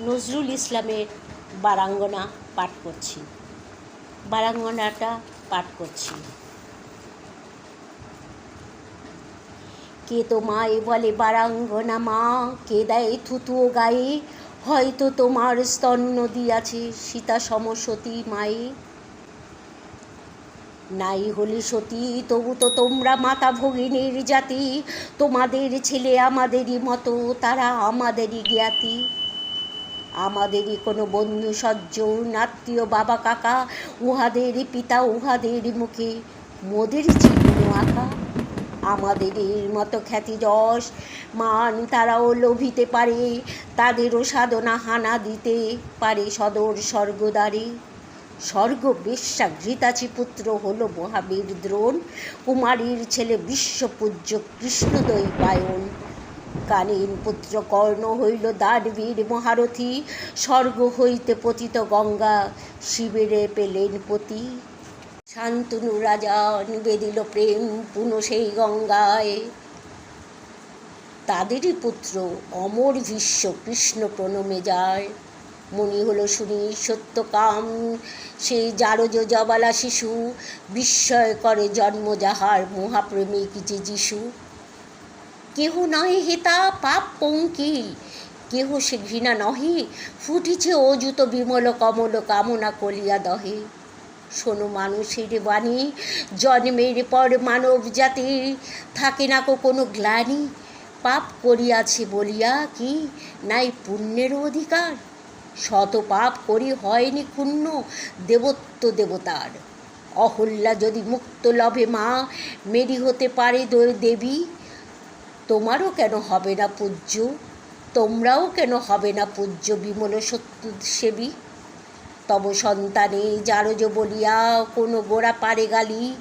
নজরুল ইসলামের বারাঙ্গনা পাঠ করছি। বারাঙ্গনাটা পাঠ করছি। কে তোমায় বলে বারাঙ্গনা মা? কে দেয় থুতুও গায়ে? হয়তো তোমার স্তন নদী আছে, সীতা সমসতী মায়ে। নাই হলি সতী, তবু তো তোমরা মাতা ভগিনীর জাতি। তোমাদের ছেলে আমাদেরই মতো, তারা আমাদেরই জ্ঞাতি। আমাদেরই কোনো বন্ধু সজ্জন আত্মীয় বাবা, কাকা, উহাদেরই পিতা, উহাদেরই মুখে মোদের চিহ্ন আঁকা। আমাদের মতো খ্যাতি যশ, মান তারাও লোভিতে পারে, তাদেরও সাধনা হানা দিতে পারে সদর স্বর্গদ্বারে। স্বর্গ বেশ্যা ঘৃতাচি পুত্র হল মহাবীর দ্রোণ, কুমারীর ছেলে বিশ্বপূজ্য কৃষ্ণদয়ী কানীন পুত্র কর্ণ হইল দানবীর মহারথী। স্বর্গ হইতে পতিত গঙ্গা শিবেরে পেলেন পতি। শান্তনু রাজা নিবেদিল প্রেম পুনঃ সেই গঙ্গায়। তাদেরই পুত্র অমর ভীষ্ম কৃষ্ণ প্রণমে যায়। মনি হলো শুনি সত্যকাম সেই জারজ জবালা শিশু। বিস্ময় করে জন্ম যাহার মহাপ্রেমিক যে যিশু। কেহ নহে হেতা পাপ পঙ্কিল কেহ সে ঘৃণা নহে, ফুটিছে অযুত বিমল কমল কামনা কলিয়া দহে। শোনো মানুষের বাণী, জন্মের পর মানব জাতির থাকে না কো কোনো গ্লানি। পাপ করিয়াছে বলিয়া কি নাই পুণ্যের অধিকার? শত পাপ করি হয়নি ক্ষুণ্ণ দেবত্ব দেবতার। অহল্যা যদি মুক্ত লভে মা, মেরি হতে পারে দেবী তোমারও কেন হবে না পূজ্য? তোমরাও কেন হবে না পূজ্য বিমল সত্য সেবী তব সন্তানে জারজ বলিয়া কোনো গোড়া পারে গালি।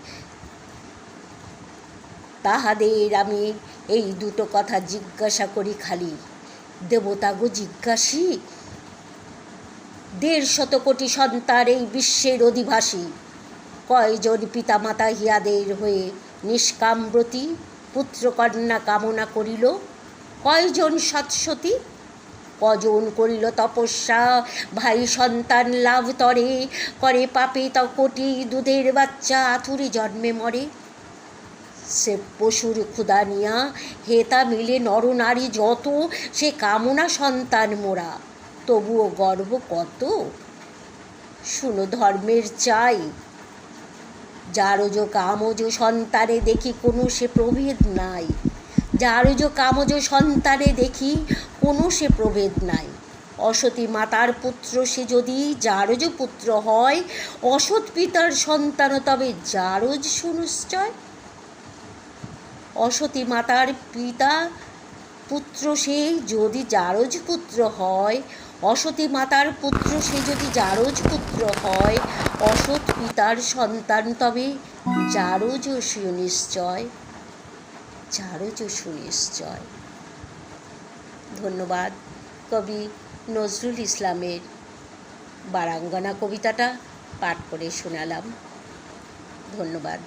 তাহাদের আমি এই দুটো কথা জিজ্ঞাসা করি খালি। দেবতা গো জিজ্ঞাসী? দেড় শত কোটি সন্তান এই বিশ্বের অধিবাসী। কয়জন পিতামাতা হিয়াদের হয়ে নিষ্কামব্রতী পুত্রকন্যা কামনা করিল। কয়জন সৎসতী? কজন করিল তপস্যা? ভাই সন্তান লাভ তরে, করে পাপে ত কোটি দুধের বাচ্চা আথুরে জন্মে মরে। সে পশুর ক্ষুদা নিয়া, হেতা মিলে নর নারী যত, সে কামনা সন্তান মোরা। তবুও গর্ব কত? শুনো ধর্মের চাই। যারজ কামজ সন্তানে দেখি কোনো সে প্রভেদ নাই। যারজ কামজ সন্তানে দেখি কোনো সে প্রভেদ নাই। অসতী মাতার পুত্র সে যদি জারজ পুত্র হয়, অসৎ পিতার সন্তান তবে জারজ সুনিশ্চয়। অসতী মাতার পিতা পুত্র সে যদি জারজ পুত্র হয় অসতী মাতার পুত্র, সে যদি জারজ পুত্র হয়, অসৎ পিতার সন্তান তবে জারজ সুনিশ্চয় জারজ সুনিশ্চয়। ধন্যবাদ। কবি নজরুল ইসলামের বারাঙ্গনা কবিতাটা পাঠ করে শোনালাম। ধন্যবাদ।